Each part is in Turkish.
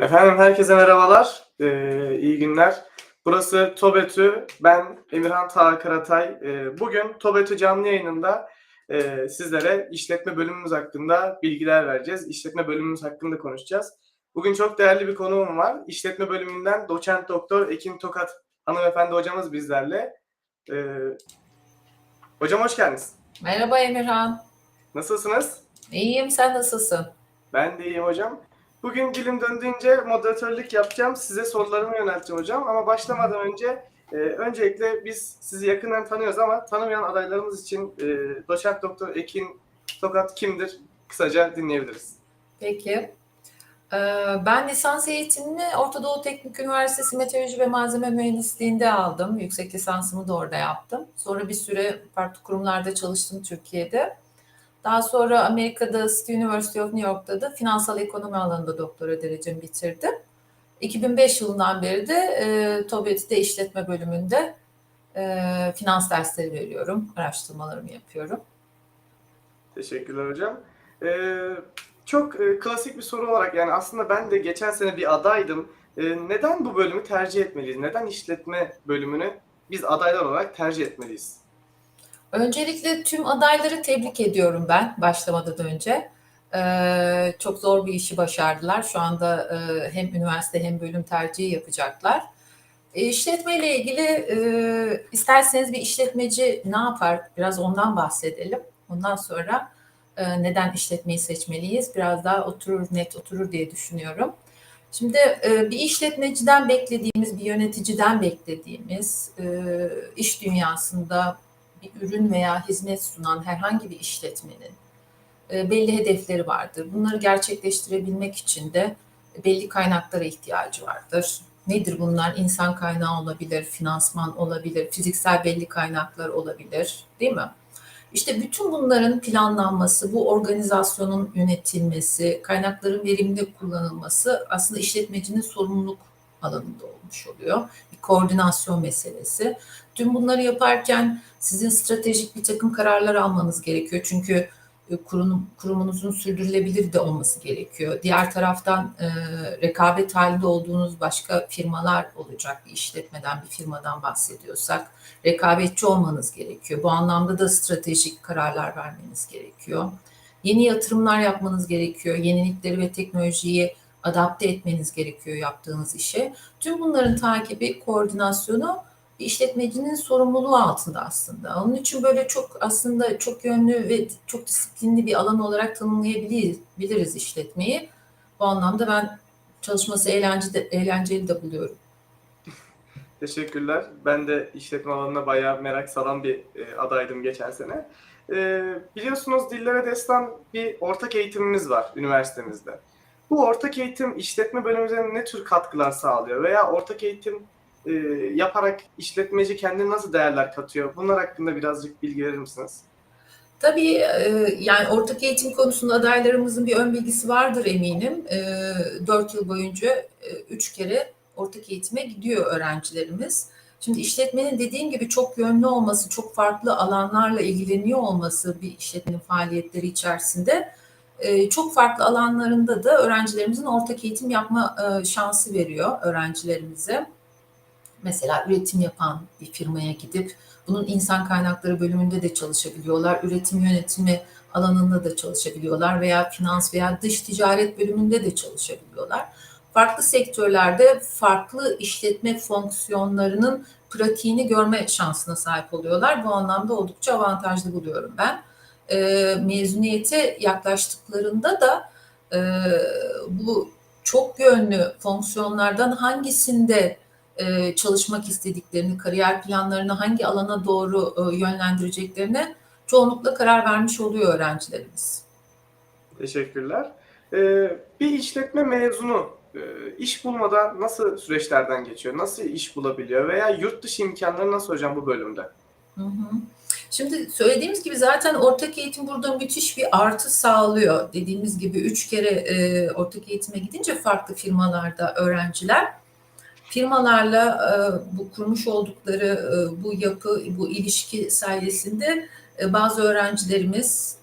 Efendim herkese merhabalar, ee, iyi günler. Burası TOBETÜ, ben Emirhan Taha Karatay. Ee, bugün TOBETÜ canlı yayınında e, sizlere işletme bölümümüz hakkında bilgiler vereceğiz. İşletme bölümümüz hakkında konuşacağız. Bugün çok değerli bir konuğum var. İşletme bölümünden doçent doktor Ekin Tokat hanımefendi hocamız bizlerle. Ee, hocam hoş geldiniz. Merhaba Emirhan. Nasılsınız? İyiyim, sen nasılsın? Ben de iyiyim hocam. Bugün dilim döndüğünce moderatörlük yapacağım. Size sorularımı yönelteceğim hocam. Ama başlamadan önce e, öncelikle biz sizi yakından tanıyoruz ama tanımayan adaylarımız için e, doçent doktor Ekin Tokat kimdir? Kısaca dinleyebiliriz. Peki. Ee, Ben lisans eğitimini Orta Doğu Teknik Üniversitesi Meteoroloji ve Malzeme Mühendisliği'nde aldım. Yüksek lisansımı da orada yaptım. Sonra bir süre farklı kurumlarda çalıştım Türkiye'de. Daha sonra Amerika'da City University of New York'ta da finansal ekonomi alanında doktora derecemi bitirdim. 2005 yılından beri de e, TOBET'te işletme bölümünde e, finans dersleri veriyorum, araştırmalarımı yapıyorum. Teşekkürler hocam. Ee, çok e, klasik bir soru olarak yani aslında ben de geçen sene bir adaydım. E, neden bu bölümü tercih etmeliyiz? Neden işletme bölümünü biz adaylar olarak tercih etmeliyiz? Öncelikle tüm adayları tebrik ediyorum ben başlamadan önce. Ee, çok zor bir işi başardılar. Şu anda e, hem üniversite hem bölüm tercihi yapacaklar. E, işletme ile ilgili e, isterseniz bir işletmeci ne yapar? Biraz ondan bahsedelim. Ondan sonra e, neden işletmeyi seçmeliyiz? Biraz daha oturur, net oturur diye düşünüyorum. Şimdi e, bir işletmeciden beklediğimiz, bir yöneticiden beklediğimiz e, iş dünyasında bir ürün veya hizmet sunan herhangi bir işletmenin e, belli hedefleri vardır. Bunları gerçekleştirebilmek için de belli kaynaklara ihtiyacı vardır. Nedir bunlar? İnsan kaynağı olabilir, finansman olabilir, fiziksel belli kaynaklar olabilir, değil mi? İşte bütün bunların planlanması, bu organizasyonun yönetilmesi, kaynakların verimli kullanılması aslında işletmecinin sorumluluk alanında olmuş oluyor. Bir koordinasyon meselesi. Tüm bunları yaparken sizin stratejik bir takım kararlar almanız gerekiyor. Çünkü e, kurum, kurumunuzun sürdürülebilir de olması gerekiyor. Diğer taraftan e, rekabet halinde olduğunuz başka firmalar olacak. Bir işletmeden, bir firmadan bahsediyorsak rekabetçi olmanız gerekiyor. Bu anlamda da stratejik kararlar vermeniz gerekiyor. Yeni yatırımlar yapmanız gerekiyor. Yenilikleri ve teknolojiyi adapte etmeniz gerekiyor yaptığınız işe. Tüm bunların takibi, koordinasyonu işletmecinin sorumluluğu altında aslında. Onun için böyle çok aslında çok yönlü ve çok disiplinli bir alan olarak tanımlayabiliriz işletmeyi. Bu anlamda ben çalışması eğlenceli, eğlenceli de buluyorum. Teşekkürler. Ben de işletme alanına bayağı merak salan bir e, adaydım geçen sene. E, biliyorsunuz Dillere Destan bir ortak eğitimimiz var üniversitemizde. Bu ortak eğitim işletme bölümümüze ne tür katkılar sağlıyor veya ortak eğitim e, yaparak işletmeci kendine nasıl değerler katıyor? Bunlar hakkında birazcık bilgi verir misiniz? Tabii e, yani ortak eğitim konusunda adaylarımızın bir ön bilgisi vardır eminim. E, 4 yıl boyunca e, 3 kere ortak eğitime gidiyor öğrencilerimiz. Şimdi işletmenin dediğim gibi çok yönlü olması, çok farklı alanlarla ilgileniyor olması bir işletmenin faaliyetleri içerisinde çok farklı alanlarında da öğrencilerimizin ortak eğitim yapma e, şansı veriyor öğrencilerimize. Mesela üretim yapan bir firmaya gidip bunun insan kaynakları bölümünde de çalışabiliyorlar. Üretim yönetimi alanında da çalışabiliyorlar veya finans veya dış ticaret bölümünde de çalışabiliyorlar. Farklı sektörlerde farklı işletme fonksiyonlarının pratiğini görme şansına sahip oluyorlar. Bu anlamda oldukça avantajlı buluyorum ben. E, mezuniyete yaklaştıklarında da e, bu çok yönlü fonksiyonlardan hangisinde e, çalışmak istediklerini, kariyer planlarını hangi alana doğru e, yönlendireceklerine çoğunlukla karar vermiş oluyor öğrencilerimiz. Teşekkürler. Ee, bir işletme mezunu e, iş bulmada nasıl süreçlerden geçiyor? Nasıl iş bulabiliyor? Veya yurt dışı imkanları nasıl hocam bu bölümde? Hı hı. Şimdi söylediğimiz gibi zaten ortak eğitim burada müthiş bir artı sağlıyor. Dediğimiz gibi üç kere e, ortak eğitime gidince farklı firmalarda öğrenciler firmalarla e, bu kurmuş oldukları e, bu yapı, bu ilişki sayesinde e, bazı öğrencilerimiz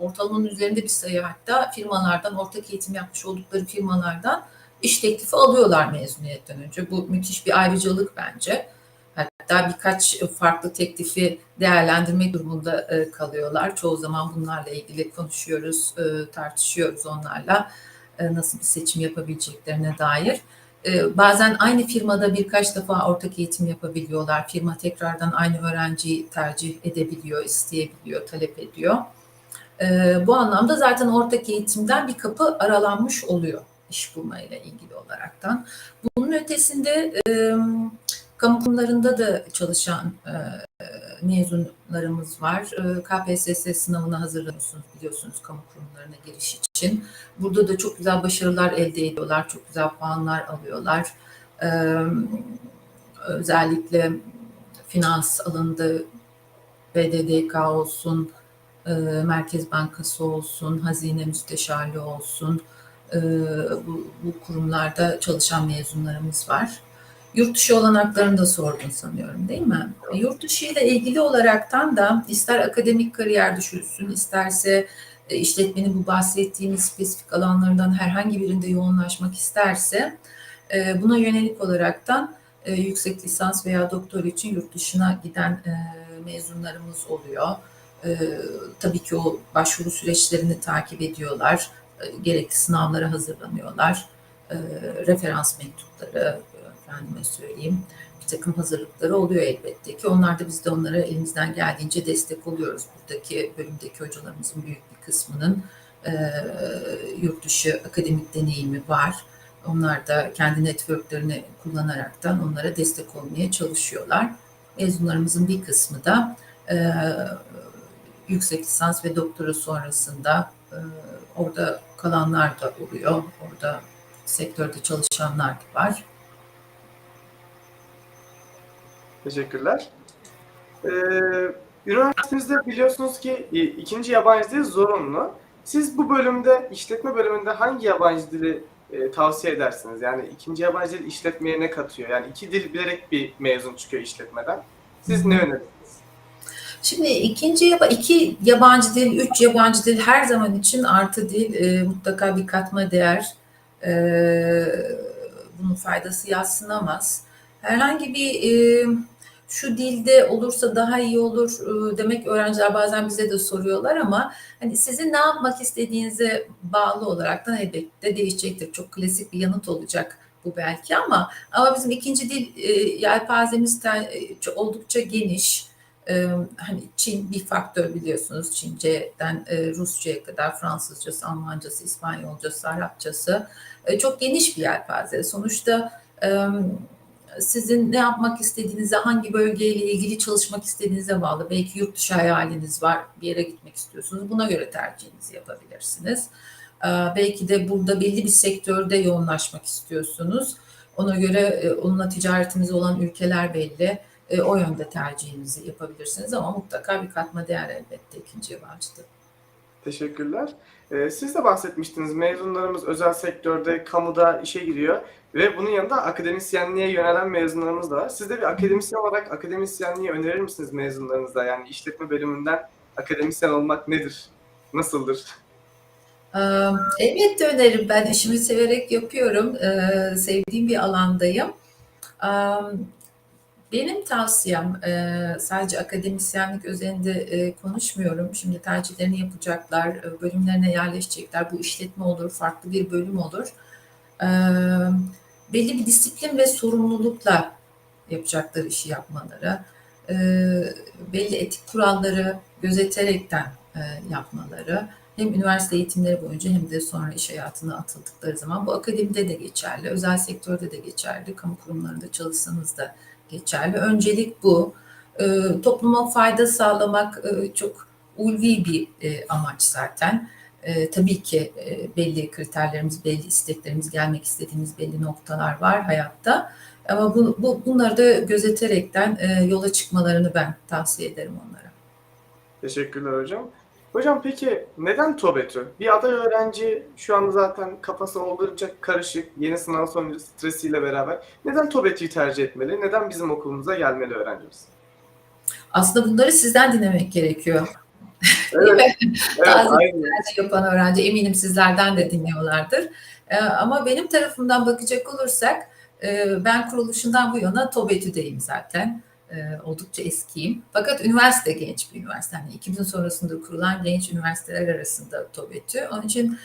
ortalamanın üzerinde bir sayı hatta firmalardan, ortak eğitim yapmış oldukları firmalardan iş teklifi alıyorlar mezuniyetten önce. Bu müthiş bir ayrıcalık bence. Hatta birkaç farklı teklifi değerlendirmek durumunda e, kalıyorlar. Çoğu zaman bunlarla ilgili konuşuyoruz, e, tartışıyoruz onlarla e, nasıl bir seçim yapabileceklerine dair. Bazen aynı firmada birkaç defa ortak eğitim yapabiliyorlar. Firma tekrardan aynı öğrenciyi tercih edebiliyor, isteyebiliyor, talep ediyor. Bu anlamda zaten ortak eğitimden bir kapı aralanmış oluyor iş bulmayla ilgili olaraktan. Bunun ötesinde kamu kurumlarında da çalışan e, mezunlarımız var. E, KPSS sınavına hazırlanıyorsunuz biliyorsunuz kamu kurumlarına giriş için. Burada da çok güzel başarılar elde ediyorlar, çok güzel puanlar alıyorlar. E, özellikle finans alanında BDDK olsun, e, Merkez Bankası olsun, Hazine Müsteşarlığı olsun, e, bu, bu kurumlarda çalışan mezunlarımız var. Yurt dışı olanaklarını da sordun sanıyorum değil mi? E, Yurt dışı ile ilgili olaraktan da ister akademik kariyer düşünsün, isterse e, işletmenin bu bahsettiğimiz spesifik alanlarından herhangi birinde yoğunlaşmak isterse e, buna yönelik olaraktan e, yüksek lisans veya doktor için yurt dışına giden e, mezunlarımız oluyor. E, tabii ki o başvuru süreçlerini takip ediyorlar. E, gerekli sınavlara hazırlanıyorlar. E, referans mektupları, efendime söyleyeyim, bir takım hazırlıkları oluyor elbette ki. Onlar da biz de onlara elimizden geldiğince destek oluyoruz. Buradaki bölümdeki hocalarımızın büyük bir kısmının e, yurt dışı akademik deneyimi var. Onlar da kendi networklerini kullanaraktan onlara destek olmaya çalışıyorlar. Mezunlarımızın bir kısmı da e, yüksek lisans ve doktora sonrasında e, orada kalanlar da oluyor. Orada sektörde çalışanlar da var. Teşekkürler. Ee, üniversitemizde biliyorsunuz ki ikinci yabancı dil zorunlu. Siz bu bölümde, işletme bölümünde hangi yabancı dili e, tavsiye edersiniz? Yani ikinci yabancı dil işletmeye ne katıyor? Yani iki dil bilerek bir mezun çıkıyor işletmeden. Siz ne önerirsiniz? Şimdi ikinci yaba, iki yabancı dil, üç yabancı dil her zaman için artı dil e, mutlaka bir katma değer. E, bunun faydası yatsınamaz. Herhangi bir e, şu dilde olursa daha iyi olur e, demek öğrenciler bazen bize de soruyorlar ama hani sizin ne yapmak istediğinize bağlı olarak da elbette değişecektir. Çok klasik bir yanıt olacak bu belki ama ama bizim ikinci dil e, yelpazemiz e, oldukça geniş. Hani Çin bir faktör biliyorsunuz. Çince'den e, Rusça'ya kadar Fransızcası, Almancası, İspanyolcası, Arapçası çok geniş bir yelpaze. Sonuçta sizin ne yapmak istediğinize, hangi bölgeyle ilgili çalışmak istediğinize bağlı. Belki yurt dışı hayaliniz var, bir yere gitmek istiyorsunuz. Buna göre tercihinizi yapabilirsiniz. Ee, belki de burada belli bir sektörde yoğunlaşmak istiyorsunuz. Ona göre e, onunla ticaretiniz olan ülkeler belli e, o yönde tercihinizi yapabilirsiniz ama mutlaka bir katma değer elbette ikinci yabancıda. Teşekkürler. Ee, siz de bahsetmiştiniz. Mezunlarımız özel sektörde, kamuda işe giriyor ve bunun yanında akademisyenliğe yönelen mezunlarımız da var. Siz de bir akademisyen olarak akademisyenliği önerir misiniz mezunlarınıza? Yani işletme bölümünden akademisyen olmak nedir? Nasıldır? Ee, Elbette öneririm. Ben işimi severek yapıyorum. Ee, Sevdiğim bir alandayım. Benim tavsiyem e, sadece akademisyenlik üzerinde e, konuşmuyorum. Şimdi tercihlerini yapacaklar, e, bölümlerine yerleşecekler. Bu işletme olur, farklı bir bölüm olur. Ee, Belli bir disiplin ve sorumlulukla yapacakları işi yapmaları, e, belli etik kuralları gözeterekten e, yapmaları, hem üniversite eğitimleri boyunca hem de sonra iş hayatına atıldıkları zaman bu akademide de geçerli, özel sektörde de geçerli, kamu kurumlarında çalışsanız da geçerli. Öncelik bu. E, topluma fayda sağlamak e, çok ulvi bir e, amaç zaten. E, tabii ki e, belli kriterlerimiz, belli isteklerimiz, gelmek istediğimiz belli noktalar var hayatta. Ama bu, bu bunları da gözeterekten e, yola çıkmalarını ben tavsiye ederim onlara. Teşekkürler hocam. Hocam peki neden TOBETÜ? Bir aday öğrenci şu anda zaten kafası oldukça karışık, yeni sınav sonucu stresiyle beraber. Neden TOBETÜ'yü tercih etmeli? Neden bizim okulumuza gelmeli öğrencimiz? Aslında bunları sizden dinlemek gerekiyor. Değil mi? Evet, Taze tercih yapan öğrenci eminim sizlerden de dinliyorlardır. Ee, ama benim tarafımdan bakacak olursak e, ben kuruluşundan bu yana TOBETÜ'deyim zaten. E, oldukça eskiyim. Fakat üniversite genç bir üniversite. Yani 2000 sonrasında kurulan genç üniversiteler arasında TOBETÜ. Onun için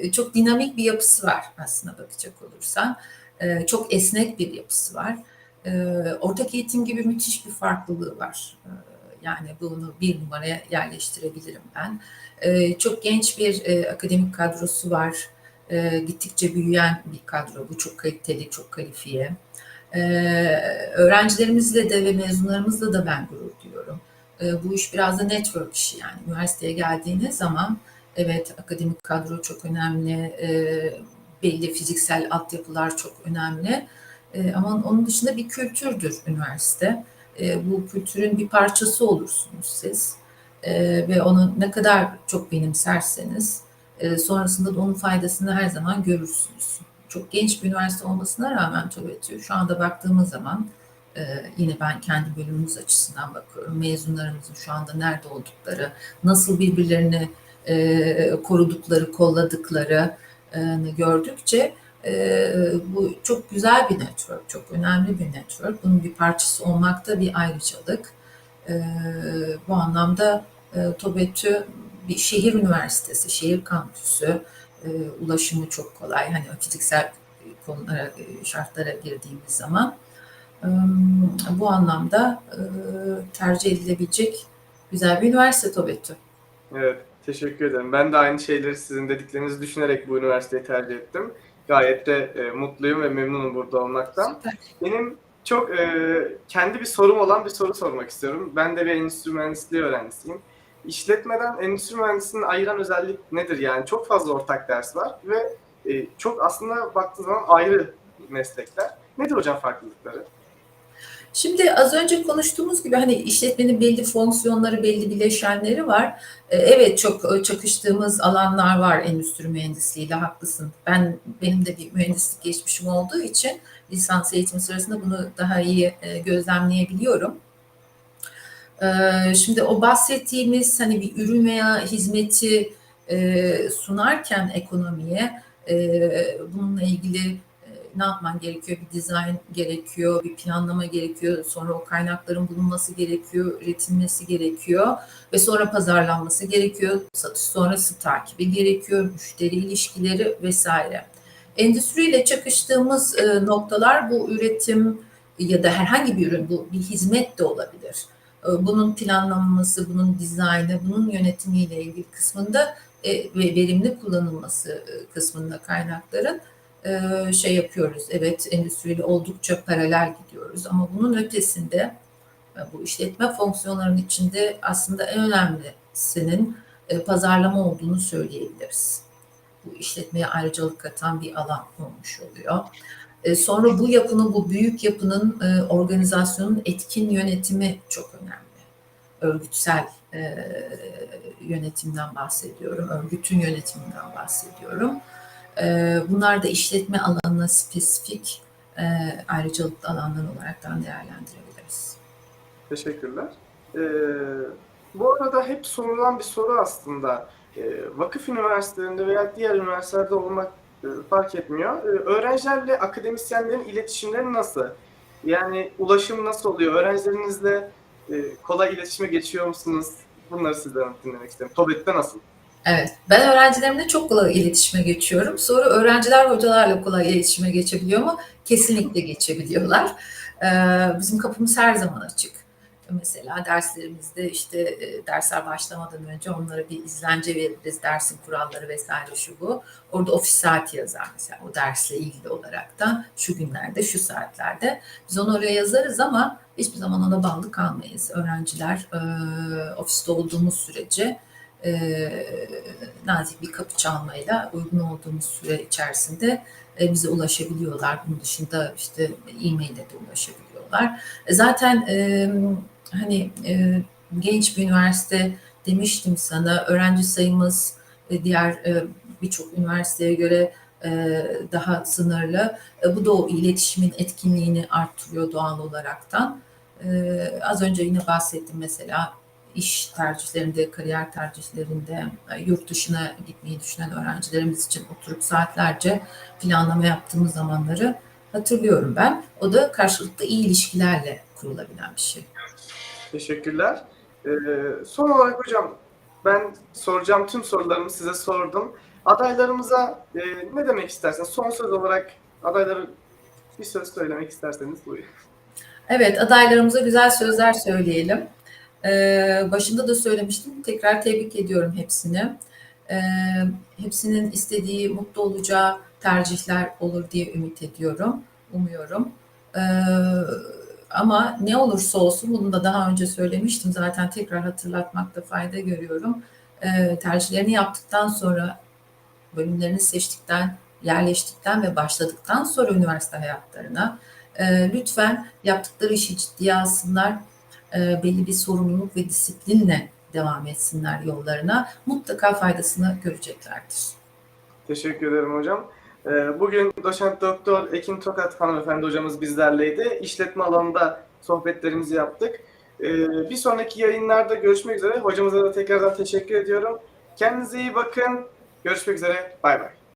e, çok dinamik bir yapısı var aslında bakacak olursan. E, çok esnek bir yapısı var. E, ortak eğitim gibi müthiş bir farklılığı var. E, yani bunu bir numaraya yerleştirebilirim ben. E, çok genç bir e, akademik kadrosu var. E, gittikçe büyüyen bir kadro. Bu çok kaliteli, çok kalifiye. E, öğrencilerimizle de ve mezunlarımızla da ben gurur duyuyorum. E, bu iş biraz da network işi yani. Üniversiteye geldiğiniz zaman evet akademik kadro çok önemli, e, belli fiziksel altyapılar çok önemli. Ama onun dışında bir kültürdür üniversite. Bu kültürün bir parçası olursunuz siz. Ve onu ne kadar çok benimserseniz e, sonrasında da onun faydasını her zaman görürsünüz. Çok genç bir üniversite olmasına rağmen TÜBETÜ şu anda baktığımız zaman e, yine ben kendi bölümümüz açısından bakıyorum. Mezunlarımızın şu anda nerede oldukları, nasıl birbirlerini e, korudukları, kolladıkları e, gördükçe e, bu çok güzel bir network, çok önemli bir network. Bunun bir parçası olmak da bir ayrıcalık. E, bu anlamda e, TOBETÜ bir şehir üniversitesi, şehir kampüsü, e, ulaşımı çok kolay. Hani o fiziksel konulara, e, şartlara girdiğimiz zaman e, bu anlamda e, tercih edilebilecek güzel bir üniversite TOBETÜ. Evet, teşekkür ederim. Ben de aynı şeyleri sizin dediklerinizi düşünerek bu üniversiteyi tercih ettim. Gayet de e, mutluyum ve memnunum burada olmaktan. Süper. Benim çok e, kendi bir sorum olan bir soru sormak istiyorum. Ben de bir endüstri mühendisliği öğrencisiyim. İşletmeden endüstri mühendisliğini ayıran özellik nedir? Yani çok fazla ortak ders var ve e, çok aslında baktığı zaman ayrı meslekler. Nedir hocam farklılıkları? Şimdi az önce konuştuğumuz gibi hani işletmenin belli fonksiyonları, belli bileşenleri var. Ee, Evet çok e, çakıştığımız alanlar var endüstri mühendisliğiyle haklısın. Ben benim de bir mühendislik geçmişim olduğu için lisans eğitimi sırasında bunu daha iyi e, gözlemleyebiliyorum. Ee, Şimdi o bahsettiğimiz hani bir ürün veya hizmeti e, sunarken ekonomiye e, bununla ilgili e, ne yapman gerekiyor? Bir dizayn gerekiyor, bir planlama gerekiyor, sonra o kaynakların bulunması gerekiyor, üretilmesi gerekiyor ve sonra pazarlanması gerekiyor, satış sonrası takibi gerekiyor, müşteri ilişkileri vesaire. Endüstriyle çakıştığımız noktalar bu üretim ya da herhangi bir ürün, bu bir hizmet de olabilir. E, Bunun planlanması, bunun dizaynı, bunun yönetimiyle ilgili kısmında e, ve verimli kullanılması e, kısmında kaynakların şey yapıyoruz. Evet endüstriyle oldukça paralel gidiyoruz ama bunun ötesinde bu işletme fonksiyonlarının içinde aslında en önemlisinin pazarlama olduğunu söyleyebiliriz. Bu işletmeye ayrıcalık katan bir alan olmuş oluyor. E, Sonra bu yapının, bu büyük yapının e, organizasyonun etkin yönetimi çok önemli. Örgütsel e, yönetimden bahsediyorum, örgütün yönetiminden bahsediyorum. Bunlar da işletme alanına spesifik ayrıcalıklı alanlar olaraktan değerlendirebiliriz. Teşekkürler. Bu arada hep sorulan bir soru aslında. Vakıf üniversitelerinde veya diğer üniversitelerde olmak fark etmiyor. Ee, öğrencilerle akademisyenlerin iletişimleri nasıl? Yani ulaşım nasıl oluyor? Öğrencilerinizle e, kolay iletişime geçiyor musunuz? Bunları sizden dinlemek isterim. TOBET'te nasıl? Evet, ben öğrencilerimle çok kolay iletişime geçiyorum. Sonra öğrenciler hocalarla kolay iletişime geçebiliyor mu? Kesinlikle geçebiliyorlar. Bizim kapımız her zaman açık. Mesela derslerimizde işte e, dersler başlamadan önce onlara bir izlence veririz. Dersin kuralları vesaire şu bu. Orada ofis saati yazar mesela o dersle ilgili olarak da şu günlerde, şu saatlerde. Biz onu oraya yazarız ama hiçbir zaman ona bağlı kalmayız. Öğrenciler e, ofiste olduğumuz sürece e, nazik bir kapı çalmayla uygun olduğumuz süre içerisinde e, bize ulaşabiliyorlar. Bunun dışında işte e-mail'e de ulaşabiliyorlar. E, Zaten e, hani e, genç bir üniversite demiştim sana öğrenci sayımız e, diğer e, birçok üniversiteye göre e, daha sınırlı. E, bu da o iletişimin etkinliğini arttırıyor doğal olaraktan. E, az önce yine bahsettim mesela iş tercihlerinde, kariyer tercihlerinde, e, yurt dışına gitmeyi düşünen öğrencilerimiz için oturup saatlerce planlama yaptığımız zamanları hatırlıyorum ben. O da karşılıklı iyi ilişkilerle kurulabilen bir şey. Teşekkürler. Ee, son olarak hocam ben soracağım tüm sorularımı size sordum. Adaylarımıza e, ne demek isterseniz son söz olarak adaylara bir söz söylemek isterseniz buyurun. Evet, adaylarımıza güzel sözler söyleyelim. Ee, başında da söylemiştim, tekrar tebrik ediyorum hepsini. Ee, hepsinin istediği, mutlu olacağı tercihler olur diye ümit ediyorum, umuyorum. Ee, ama ne olursa olsun, bunu da daha önce söylemiştim, zaten tekrar hatırlatmakta fayda görüyorum. Ee, tercihlerini yaptıktan sonra, bölümlerini seçtikten, yerleştikten ve başladıktan sonra üniversite hayatlarına e, lütfen yaptıkları işi ciddiye alsınlar, e, belli bir sorumluluk ve disiplinle devam etsinler yollarına. Mutlaka faydasını göreceklerdir. Teşekkür ederim hocam. Ee, Bugün doçent doktor Ekin Tokat hanımefendi hocamız bizlerleydi. İşletme alanında sohbetlerimizi yaptık. Ee, Bir sonraki yayınlarda görüşmek üzere. Hocamıza da tekrardan teşekkür ediyorum. Kendinize iyi bakın. Görüşmek üzere. Bay bay.